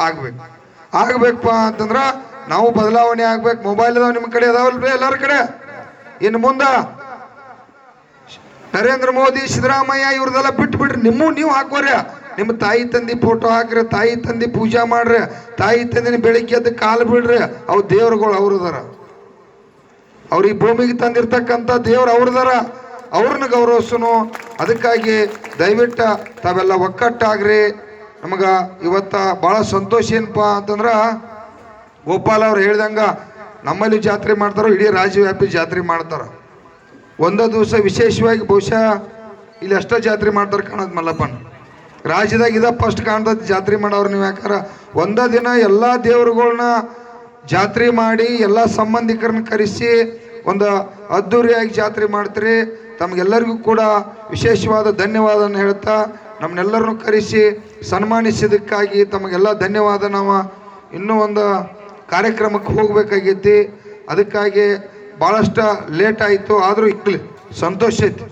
ಆಗ್ಬೇಕು. ಆಗ್ಬೇಕಪ್ಪ ಅಂತಂದ್ರ ನಾವು ಬದಲಾವಣೆ ಆಗ್ಬೇಕು. ಮೊಬೈಲ್ ಅದಾವ ನಿಮ್ಮ ಕಡೆ, ಅದಾವಲ್ರಿ ಎಲ್ಲರ ಕಡೆ? ಇನ್ನು ಮುಂದ ನರೇಂದ್ರ ಮೋದಿ, ಸಿದ್ದರಾಮಯ್ಯ ಇವ್ರದೆಲ್ಲ ಬಿಟ್ಟು ಬಿಡ್ರಿ ನಿಮ್ಮ ನೀವು ಹಾಕೋರಿ ನಿಮ್ಮ ತಾಯಿ ತಂದಿ ಫೋಟೋ ಹಾಕ್ರಿ, ತಾಯಿ ತಂದಿ ಪೂಜಾ ಮಾಡ್ರಿ, ತಾಯಿ ತಂದಿನ ಬೆಳಿಗ್ಗೆ ಎದ್ದು ಕಾಲು ಬಿಡ್ರಿ ಅವು ದೇವ್ರುಗಳು ಅವ್ರದಾರ. ಅವ್ರ ಈ ಭೂಮಿಗೆ ತಂದಿರ್ತಕ್ಕಂಥ ದೇವ್ರು ಅವ್ರದಾರ. ಅವ್ರನ್ನ ಗೌರವಿಸನು. ಅದಕ್ಕಾಗಿ ದಯವಿಟ್ಟು ತಾವೆಲ್ಲ ಒಕ್ಕಟ್ಟಾಗ್ರಿ. ನಮಗ ಇವತ್ತ ಭಾಳ ಸಂತೋಷ ಏನಪ್ಪ ಅಂತಂದ್ರ ಗೋಪಾಲ್ ಅವ್ರು ಹೇಳ್ದಂಗೆ ನಮ್ಮಲ್ಲಿ ಜಾತ್ರೆ ಮಾಡ್ತಾರೋ ಇಡೀ ರಾಜ್ಯವ್ಯಾಪಿ ಜಾತ್ರೆ ಮಾಡ್ತಾರೆ. ಒಂದೇ ದಿವಸ ವಿಶೇಷವಾಗಿ ಬಹುಶಃ ಇಲ್ಲಿ ಅಷ್ಟೇ ಜಾತ್ರೆ ಮಾಡ್ತಾರೆ ಕಾಣೋದು ಮಲ್ಲಪ್ಪನ. ರಾಜ್ಯದಾಗ ಇದ ಫಸ್ಟ್ ಕಾಣ್ತದ ಜಾತ್ರೆ ಮಾಡೋರು ನೀವು ಯಾಕಾರ ಒಂದೇ ದಿನ ಎಲ್ಲ ದೇವ್ರುಗಳ್ನ ಜಾತ್ರೆ ಮಾಡಿ ಎಲ್ಲ ಸಂಬಂಧಿಕರನ್ನ ಕರೆಸಿ ಒಂದು ಅದ್ಧೂರಿಯಾಗಿ ಜಾತ್ರೆ ಮಾಡ್ತೀರಿ. ತಮಗೆಲ್ಲರಿಗೂ ಕೂಡ ವಿಶೇಷವಾದ ಧನ್ಯವಾದನ ಹೇಳ್ತಾ ನಮ್ಮನ್ನೆಲ್ಲರನ್ನು ಕರೆಸಿ ಸನ್ಮಾನಿಸಿದ್ದಕ್ಕಾಗಿ ತಮಗೆಲ್ಲ ಧನ್ಯವಾದ. ನಾವು ಇನ್ನೂ ಒಂದು ಕಾರ್ಯಕ್ರಮಕ್ಕೆ ಹೋಗ್ಬೇಕಾಗೈತಿ. ಅದಕ್ಕಾಗಿ ಭಾಳಷ್ಟು ಲೇಟ್ ಆಯಿತು, ಆದರೂ ಇರಲಿ, ಸಂತೋಷ ಐತಿ.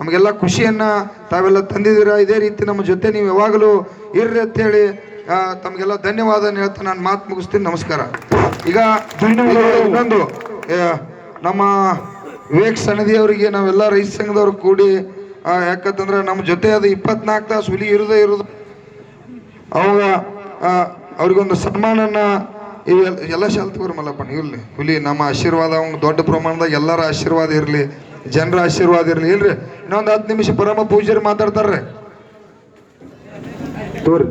ನಮಗೆಲ್ಲ ಖುಷಿಯನ್ನು ತಾವೆಲ್ಲ ತಂದಿದ್ದೀರಾ? ಇದೇ ರೀತಿ ನಮ್ಮ ಜೊತೆ ನೀವು ಯಾವಾಗಲೂ ಇರ್ರಿ ಅಂತೇಳಿ ತಮಗೆಲ್ಲ ಧನ್ಯವಾದ ಹೇಳ್ತಾ ನಾನು ಮಾತು ಮುಗಿಸ್ತೀನಿ. ನಮಸ್ಕಾರ. ಈಗ. ಇನ್ನೊಂದು ನಮ್ಮ ವಿವೇಕ್ ಸನದಿ ಅವರಿಗೆ ನಾವೆಲ್ಲ ರೈತ ಸಂಘದವ್ರು ಕೂಡಿ ಯಾಕಂತಂದ್ರೆ ನಮ್ಮ ಜೊತೆ ಅದು ಇಪ್ಪತ್ನಾಲ್ಕು ತಾಸು ಹುಲಿ ಇರೋದೇ ಇರೋದು. ಅವಾಗ ಅವ್ರಿಗೊಂದು ಸನ್ಮಾನನ ಇವೆಲ್ಲ, ಎಲ್ಲ ಶಾಲೆ ತಗೋರಿ ಮಲ್ಲಪ್ಪ ಇಲ್ಲಿ ಹುಲಿ, ನಮ್ಮ ಆಶೀರ್ವಾದ, ಅವ್ನ ದೊಡ್ಡ ಪ್ರಮಾಣದಾಗ ಎಲ್ಲರ ಆಶೀರ್ವಾದ ಇರಲಿ, ಜನರ ಆಶೀರ್ವಾದ ಇರಲಿ. ಇಲ್ರಿ, ಇನ್ನೊಂದು ಹತ್ತು ನಿಮಿಷ ಪರಮ ಪೂಜಾರಿ ಮಾತಾಡ್ತಾರ್ರಿ. ತೋರಿ.